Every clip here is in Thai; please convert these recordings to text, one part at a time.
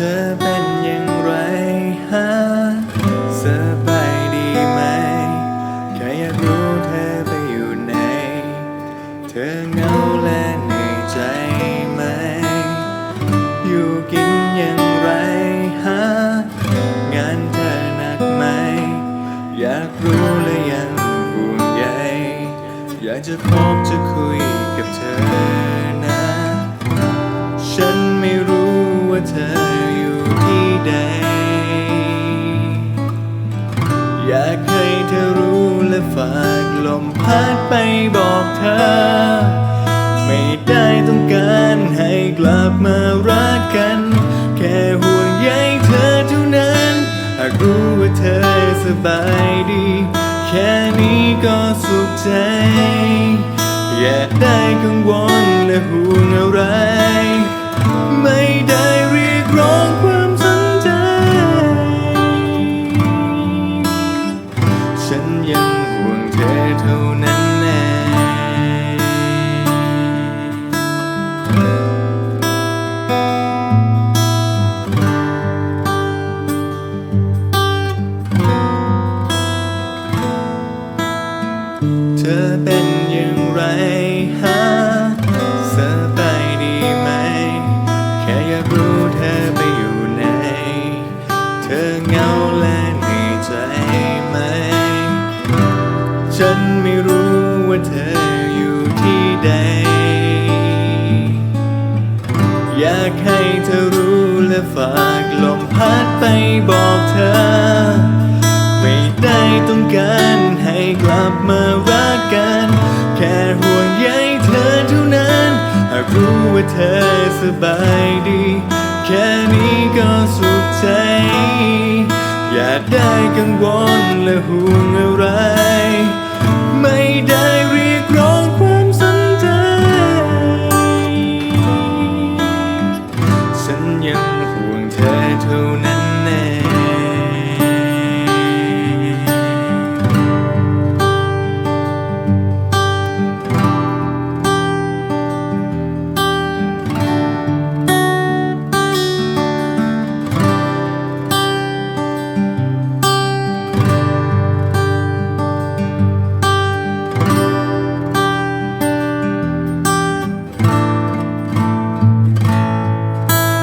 ธอเป็นอย่างไรฮะสบายดีไหม แค่อยากรู้เธอไปอยู่ไหน เธอเหงาและเหนื่อยใจไหม อยู่กินอย่างไรฮะ งานเธอหนักไหม อยากรู้และยังห่วงใย อยากจะพบจะคุยกับเธอนะ ฉันไม่รู้ว่าเธอ ใด อยากให้เธอรู้และฝากลมพัดไปบอกเธอ ไม่ได้ต้องการให้กลับมารักกัน แค่ห่วงใยเธอเท่านั้น หากรู้ว่าเธอสบายดี แค่นี้ก็สุขใจ อย่าได้กังวลและห่วงอะไร ไม่ได้เรียกร้อง เธอเป็นอย่างไรฮะสบายดีไหม แค่อยากรู้เธอไปอยู่ไหน เธอเหงาและเหนื่อยใจไหม ฉันไม่รู้ว่าเธออยู่ที่ใด อยากให้เธอรู้และฝากลมพัดไปบอกเธอ บมารักกัน แค่ห่วงใยเธอเท่านั้น หากรู้ว่าเธอสบายดี แค่นี้ก็สุขใจ อย่าได้กังวลและห่วงอะไร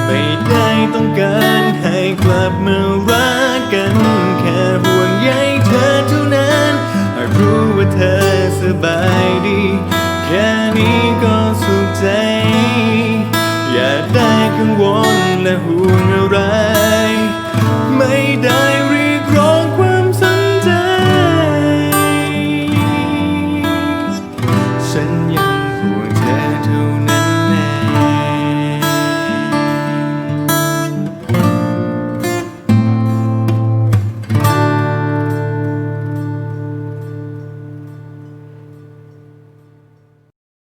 ไม่ได้ต้องการให้กลับมารักกันแค่ห่วงใยเธอเท่านั้นรู้ว่าเธอสบายดี แค่นี้ก็สุขใจ อย่าได้กังวลและห่วงอะไร